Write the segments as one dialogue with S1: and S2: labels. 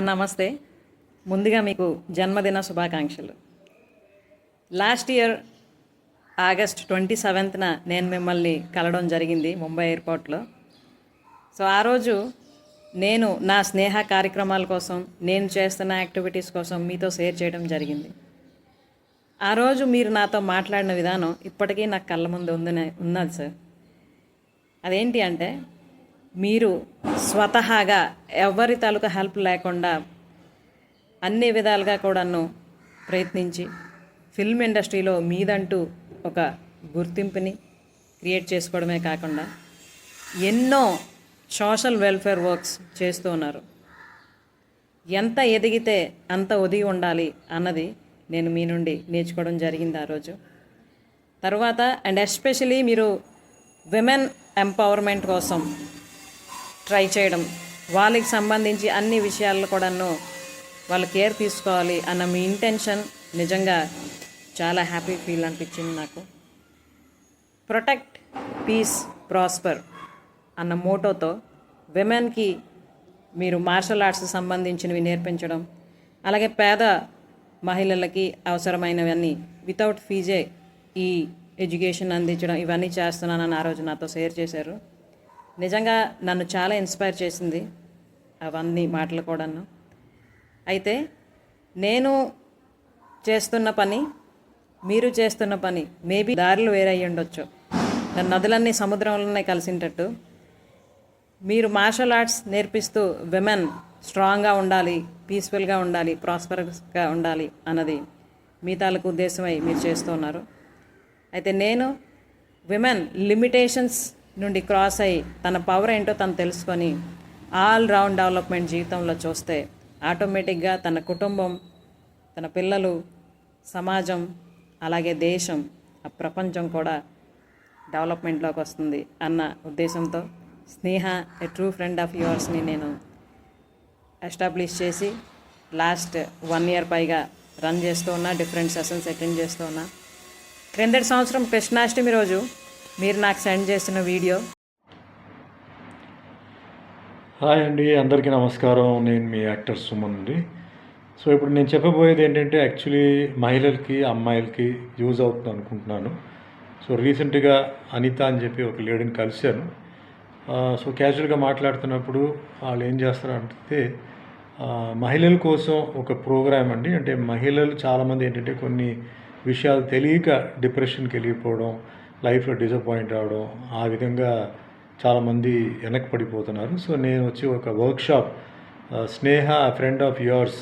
S1: నమస్తే. ముందుగా మీకు జన్మదిన శుభాకాంక్షలు. లాస్ట్ ఇయర్ ఆగస్ట్ ట్వంటీ సెవెంత్న నేను మిమ్మల్ని కలవడం జరిగింది ముంబై ఎయిర్పోర్ట్లో. సో ఆ రోజు నేను నా స్నేహ కార్యక్రమాల కోసం నేను చేస్తున్న యాక్టివిటీస్ కోసం మీతో షేర్ చేయడం జరిగింది. ఆ రోజు మీరు నాతో మాట్లాడిన విధానం ఇప్పటికీ నాకు కళ్ళ ముందు ఉందని ఉన్నది సార్. అదేంటి అంటే మీరు స్వతహాగా ఎవరి తాలూకా హెల్ప్ లేకుండా అన్ని విధాలుగా కూడాను ప్రయత్నించి ఫిల్మ్ ఇండస్ట్రీలో మీదంటూ ఒక గుర్తింపుని క్రియేట్ చేసుకోవడమే కాకుండా ఎన్నో సోషల్ వెల్ఫేర్ వర్క్స్ చేస్తూ ఉన్నారు. ఎంత ఎదిగితే అంత ఒదిగి ఉండాలి అన్నది నేను మీ నుండి నేర్చుకోవడం జరిగింది ఆ రోజు. తర్వాత అండ్ ఎస్పెషలీ మీరు విమెన్ ఎంపవర్మెంట్ కోసం ట్రై చేయడం. వాళ్ళకి సంబంధించి అన్ని విషయాల్లో కూడాను వాళ్ళు కేర్ తీసుకోవాలి అన్న మీ ఇంటెన్షన్ నిజంగా చాలా హ్యాపీ ఫీల్ అనిపించింది నాకు. ప్రొటెక్ట్ పీస్ ప్రాస్పర్ అన్న మోటోతో విమెన్కి మీరు మార్షల్ ఆర్ట్స్ సంబంధించినవి నేర్పించడం అలాగే పేద మహిళలకి అవసరమైనవన్నీ వితౌట్ ఫీజే ఈ ఎడ్యుకేషన్ అందించడం ఇవన్నీ చేస్తున్నానని ఆ రోజు నాతో షేర్ చేశారు. నిజంగా నన్ను చాలా ఇన్స్పైర్ చేసింది అవన్నీ మాటలు కూడాను. అయితే నేను చేస్తున్న పని మీరు చేస్తున్న పని మేబీ దారులు వేరే ఉండొచ్చు. నదులన్నీ సముద్రంలోనే కలిసింటట్టు. మీరు మార్షల్ ఆర్ట్స్ నేర్పిస్తూ విమెన్ స్ట్రాంగ్గా ఉండాలి పీస్ఫుల్గా ఉండాలి ప్రాస్పరస్గా ఉండాలి అన్నది మీ తాలూకు ఉద్దేశమై మీరు చేస్తున్నారు అయితే నేను విమెన్ లిమిటేషన్స్ నుండి క్రాస్ అయ్యి తన పవర్ ఏంటో తను తెలుసుకొని ఆల్ రౌండ్ డెవలప్మెంట్ జీవితంలో చూస్తే ఆటోమేటిక్గా తన కుటుంబం తన పిల్లలు సమాజం అలాగే దేశం ఆ ప్రపంచం కూడా డెవలప్మెంట్లోకి వస్తుంది అన్న ఉద్దేశంతో Sneha a true friend of యువర్స్ని నేను ఎస్టాబ్లిష్ చేసి లాస్ట్ వన్ ఇయర్ పైగా రన్ చేస్తూ ఉన్నా డిఫరెంట్ సెషన్స్ అటెండ్ చేస్తూ ఉన్నా. క్రిందటి సంవత్సరం కృష్ణాష్టమి రోజు మీరు నాకు సెండ్ చేసిన వీడియో.
S2: హాయ్ అండి అందరికీ నమస్కారం. నేను మీ యాక్టర్ సుమన్ అండి. సో ఇప్పుడు నేను చెప్పబోయేది ఏంటంటే యాక్చువల్లీ మహిళలకి అమ్మాయిలకి యూజ్ అవుతుంది అనుకుంటున్నాను. సో రీసెంట్గా అనిత అని చెప్పి ఒక లేడీని కలిశాను. సో క్యాజువల్గా మాట్లాడుతున్నప్పుడు వాళ్ళు ఏం చేస్తారంటే మహిళల కోసం ఒక ప్రోగ్రామ్ అండి. అంటే మహిళలు చాలామంది ఏంటంటే కొన్ని విషయాలు తెలియక డిప్రెషన్కి వెళ్ళిపోవడం లైఫ్లో డిసప్పాయింట్ అవడం ఆ విధంగా చాలామంది వెనక్కి పడిపోతున్నారు సో నేను వచ్చి ఒక workshop Sneha friend of yours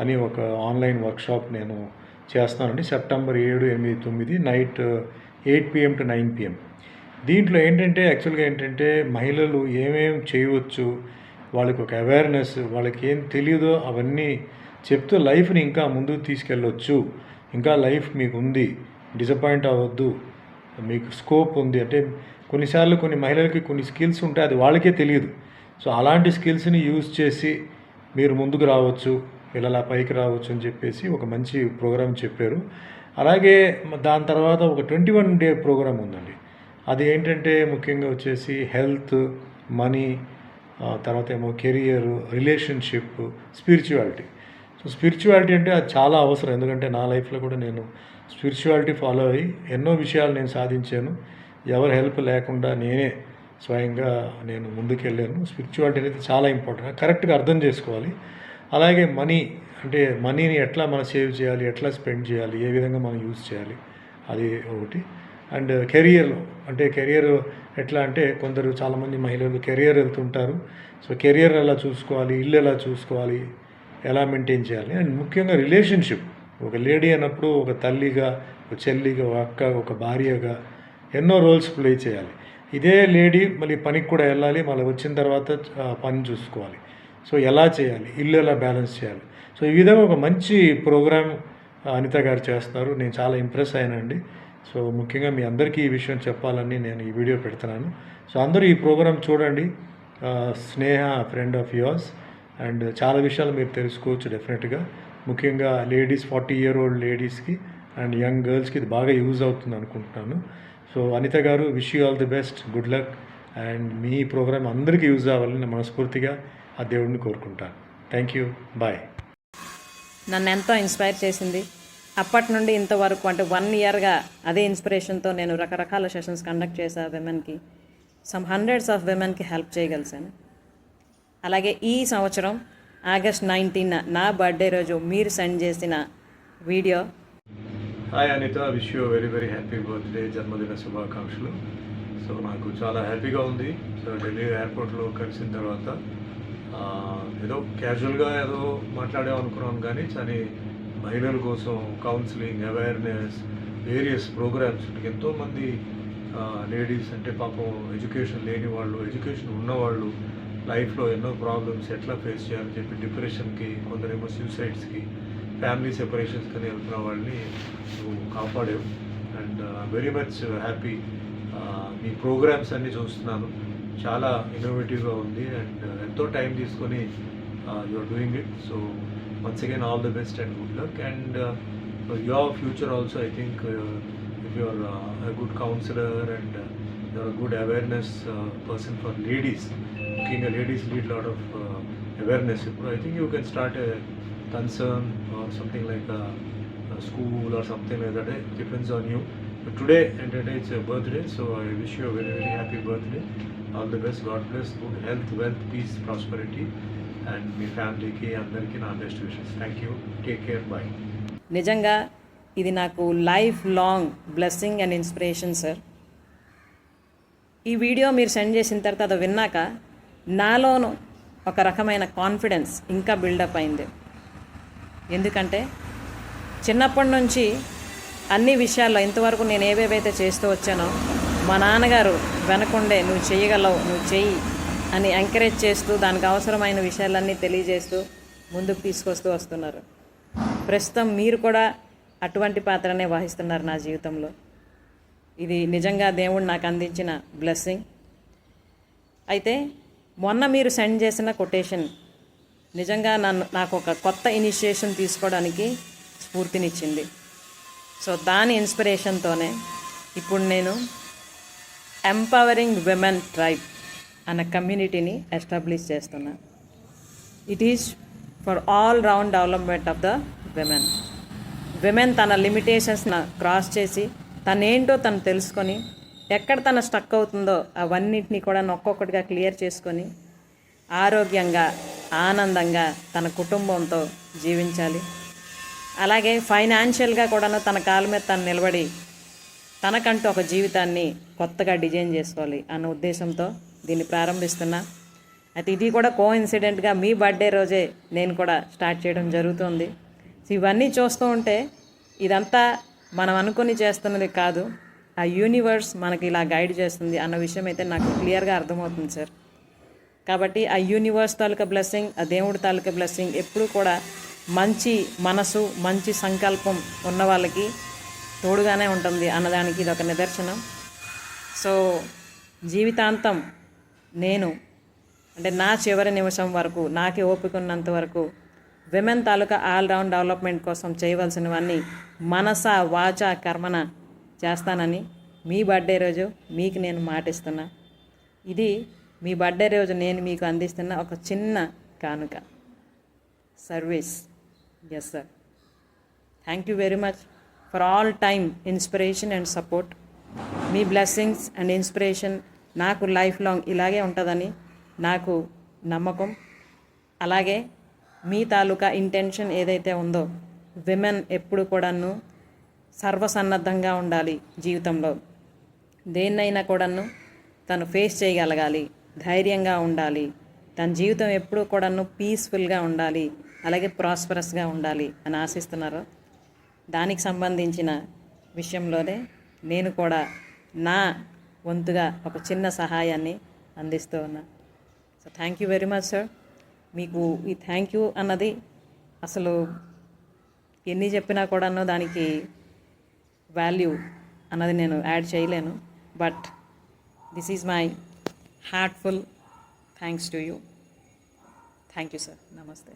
S2: అని ఒక ఆన్లైన్ వర్క్షాప్ నేను చేస్తానండి సెప్టెంబర్ ఏడు ఎనిమిది తొమ్మిది night eight PM to nine PM. దీంట్లో ఏంటంటే యాక్చువల్గా ఏంటంటే మహిళలు ఏమేం చేయవచ్చు వాళ్ళకి ఒక అవేర్నెస్ వాళ్ళకి ఏం తెలియదో అవన్నీ చెప్తూ లైఫ్ని ఇంకా ముందుకు తీసుకెళ్ళొచ్చు. ఇంకా లైఫ్ మీకు ఉంది. డిసప్పాయింట్ అవ్వద్దు. మీకు స్కోప్ ఉంది. అంటే కొన్నిసార్లు కొన్ని మహిళలకి కొన్ని స్కిల్స్ ఉంటాయి అది వాళ్ళకే తెలియదు. సో అలాంటి స్కిల్స్ని యూజ్ చేసి మీరు ముందుకు రావచ్చు పిల్లల పైకి రావచ్చు అని చెప్పేసి ఒక మంచి ప్రోగ్రామ్ చెప్పారు. అలాగే దాని తర్వాత ఒక ట్వంటీ వన్ డే ప్రోగ్రామ్ ఉందండి. అది ఏంటంటే ముఖ్యంగా వచ్చేసి హెల్త్ మనీ తర్వాత ఏమో career relationship spirituality so spirituality అంటే అది చాలా అవసరం. ఎందుకంటే నా లైఫ్లో కూడా నేను స్పిరిచువాలిటీ ఫాలో అయ్యి ఎన్నో విషయాలు నేను సాధించాను. ఎవరి హెల్ప్ లేకుండా నేనే స్వయంగా నేను ముందుకెళ్ళాను. స్పిరిచువాలిటీ అనేది చాలా ఇంపార్టెంట్ కరెక్ట్గా అర్థం చేసుకోవాలి. అలాగే మనీ అంటే మనీని ఎట్లా మనం సేవ్ చేయాలి ఎట్లా స్పెండ్ చేయాలి ఏ విధంగా మనం యూజ్ చేయాలి అది ఒకటి. అండ్ కెరియర్లో అంటే కెరియర్ ఎట్లా అంటే కొందరు చాలామంది మహిళలు కెరియర్ వెళ్తుంటారు. సో కెరియర్ ఎలా చూసుకోవాలి ఇల్లు ఎలా చూసుకోవాలి ఎలా మెయింటైన్ చేయాలి? అండ్ ముఖ్యంగా రిలేషన్షిప్ ఒక లేడీ అన్నప్పుడు ఒక తల్లిగా ఒక చెల్లిగా ఒక అక్క ఒక భార్యగా ఎన్నో రోల్స్ ప్లే చేయాలి. ఇదే లేడీ మళ్ళీ పనికి కూడా వెళ్ళాలి మళ్ళీ వచ్చిన తర్వాత పని చూసుకోవాలి. సో ఎలా చేయాలి? ఇల్లు ఎలా బ్యాలెన్స్ చేయాలి? సో ఈ విధంగా ఒక మంచి ప్రోగ్రామ్ అనిత గారు చేస్తారు నేను చాలా ఇంప్రెస్ అయ్యానండి సో ముఖ్యంగా మీ అందరికీ ఈ విషయం చెప్పాలని నేను ఈ వీడియో పెడుతున్నాను. సో అందరూ ఈ ప్రోగ్రామ్ చూడండి. Sneha friend of yours and చాలా విషయాలు మీరు తెలుసుకోవచ్చు డెఫినెట్గా. ముఖ్యంగా లేడీస్ ఫార్టీ ఇయర్ ఓల్డ్ లేడీస్కి అండ్ యంగ్ గర్ల్స్కి ఇది బాగా యూజ్ అవుతుంది అనుకుంటున్నాను. So Anita garu wish you all the best good luck. And me programme అందరికీ యూజ్ అవ్వాలని మనస్ఫూర్తిగా ఆ దేవుడిని కోరుకుంటాను థ్యాంక్ యూ. బాయ్.
S1: నన్ను ఎంతో ఇన్స్పైర్ చేసింది. అప్పటి నుండి ఇంతవరకు అంటే వన్ ఇయర్గా అదే ఇన్స్పిరేషన్తో నేను రకరకాల సెషన్స్ కండక్ట్ చేశాను విమెన్కి. సమ్ హండ్రెడ్స్ ఆఫ్ విమెన్కి హెల్ప్ చేయగలిసాను. అలాగే ఈ సంవత్సరం ఆగస్ట్ నైన్టీన్ నా బర్త్డే రోజు మీరు సెండ్ చేసిన video.
S2: Hi Anita wish you very very happy birthday జన్మదిన శుభాకాంక్షలు సో నాకు చాలా హ్యాపీగా ఉంది. సో ఢిల్లీ ఎయిర్పోర్ట్లో కలిసిన తర్వాత ఏదో క్యాజువల్గా ఏదో మాట్లాడాం అనుకున్నాను కానీ కానీ మహిళల కోసం కౌన్సిలింగ్ అవేర్నెస్ వేరియస్ ప్రోగ్రామ్స్ ఎంతోమంది లేడీస్ అంటే పాపం ఎడ్యుకేషన్ లేని వాళ్ళు ఎడ్యుకేషన్ ఉన్నవాళ్ళు లైఫ్లో ఎన్నో ప్రాబ్లమ్స్ ఎట్లా ఫేస్ చేయాలని చెప్పి డిప్రెషన్కి కొందరేమో సూసైడ్స్కి ఫ్యామిలీ సెపరేషన్స్ కానీ వెళ్తున్న వాళ్ళని నువ్వు కాపాడావు. అండ్ వెరీ మచ్ హ్యాపీ మీ ప్రోగ్రామ్స్ అన్నీ చూస్తున్నాను. చాలా ఇన్నోవేటివ్గా ఉంది. అండ్ uh, ఎంతో టైం తీసుకొని you are doing it so once again all the best and good luck and your future also I think if your good counsellor and You are good awareness person for ladies ముఖ్యంగా ladies lead lot of awareness ఇప్పుడు I think you can start concern or something like a, a school or something like that. It depends on you. But today, and today it's your birthday, so I wish you a very, very happy birthday. All the best. God bless. Good health, wealth, peace, prosperity. And మీ ఫ్యామిలీకి అందరికీ నా best wishes thank you take care bye
S1: నిజంగా ఇది నాకు lifelong blessing and inspiration sir ఈ video మీరు send చేసిన తర్వాత అది విన్నాక నాలోను ఒక రకమైన కాన్ఫిడెన్స్ ఇంకా బిల్డప్ అయింది. ఎందుకంటే చిన్నప్పటి నుంచి అన్ని విషయాల్లో ఇంతవరకు నేను ఏవేవైతే చేస్తూ వచ్చానో మా నాన్నగారు వెనకుండే నువ్వు చేయగలవు నువ్వు చెయ్యి అని ఎంకరేజ్ చేస్తూ దానికి అవసరమైన విషయాలన్నీ తెలియజేస్తూ ముందుకు తీసుకొస్తూ వస్తున్నారు. ప్రస్తుతం మీరు కూడా అటువంటి పాత్రనే వహిస్తున్నారు నా జీవితంలో. ఇది నిజంగా దేవుడు నాకు అందించిన బ్లెస్సింగ్ అయితే మొన్న మీరు సెండ్ చేసిన కొటేషన్ నిజంగా నన్ను నాకు ఒక కొత్త ఇనిషియేషన్ తీసుకోవడానికి స్ఫూర్తినిచ్చింది. సో దాని ఇన్స్పిరేషన్తోనే ఇప్పుడు నేను ఎంపవరింగ్ విమెన్ ట్రైబ్ అన్న కమ్యూనిటీని ఎస్టాబ్లిష్ చేస్తున్నా. It is for all round development of the women women తన లిమిటేషన్స్ను క్రాస్ చేసి తనేంటో తను తెలుసుకొని ఎక్కడ తన స్టక్ అవుతుందో అవన్నిటిని కూడా ఒక్కొక్కటిగా క్లియర్ చేసుకొని ఆరోగ్యంగా ఆనందంగా తన కుటుంబంతో జీవించాలి. అలాగే ఫైనాన్షియల్గా కూడాను తన కాళ్ళ మీద తను నిలబడి తనకంటూ ఒక జీవితాన్ని కొత్తగా డిజైన్ చేసుకోవాలి అన్న ఉద్దేశంతో దీన్ని ప్రారంభిస్తున్నా. అయితే ఇది కూడా కో ఇన్సిడెంట్గా మీ బర్త్డే రోజే నేను కూడా స్టార్ట్ చేయడం జరుగుతుంది. ఇవన్నీ చూస్తూ ఉంటే ఇదంతా మనం అనుకుని చేస్తున్నది కాదు. ఆ యూనివర్స్ మనకి ఇలా గైడ్ చేస్తుంది అన్న విషయం అయితే నాకు క్లియర్గా అర్థమవుతుంది సార్ కాబట్టి ఆ యూనివర్స్ తాలూకా బ్లెస్సింగ్ ఆ దేవుడి తాలూకా బ్లెస్సింగ్ ఎప్పుడూ కూడా మంచి మనసు మంచి సంకల్పం ఉన్న వాళ్ళకి తోడుగానే ఉంటుంది అన్నదానికి ఇది ఒక నిదర్శనం. సో జీవితాంతం నేను అంటే నా చివరి నిమిషం వరకు నాకే ఓపిక ఉన్నంత వరకు విమెన్ తాలూకా ఆల్రౌండ్ డెవలప్మెంట్ కోసం చేయవలసినవన్నీ మనస వాచ కర్మన చేస్తానని మీ బర్త్డే రోజు మీకు నేను మాటిస్తున్నా. ఇది మీ బర్త్డే రోజు నేను మీకు అందిస్తున్న ఒక చిన్న కానుక. Service. Yes sir thank you very much for all time inspiration and support me blessings and inspiration నాకు లైఫ్ లాంగ్ ఇలాగే ఉంటుందని నాకు నమ్మకం. అలాగే మీ తాలూకా ఇంటెన్షన్ ఏదైతే ఉందో విమెన్ ఎప్పుడు కూడాను సర్వసన్నద్ధంగా ఉండాలి జీవితంలో. దేన్నైనా కూడాను తను ఫేస్ చేయగలగాలి ధైర్యంగా ఉండాలి. తన జీవితం ఎప్పుడూ కూడాను పీస్ఫుల్గా ఉండాలి అలాగే ప్రాస్పరస్గా ఉండాలి అని ఆశిస్తున్నారు దానికి సంబంధించిన విషయంలోనే నేను కూడా నా వంతుగా ఒక చిన్న సహాయాన్ని అందిస్తూ ఉన్నా. So thank you very much sir మీకు ఈ థ్యాంక్ యూ అన్నది అసలు ఎన్ని చెప్పినా కూడాను దానికి వాల్యూ అన్నది నేను యాడ్ చేయలేను. But this is my heartful thanks to you thank you sir నమస్తే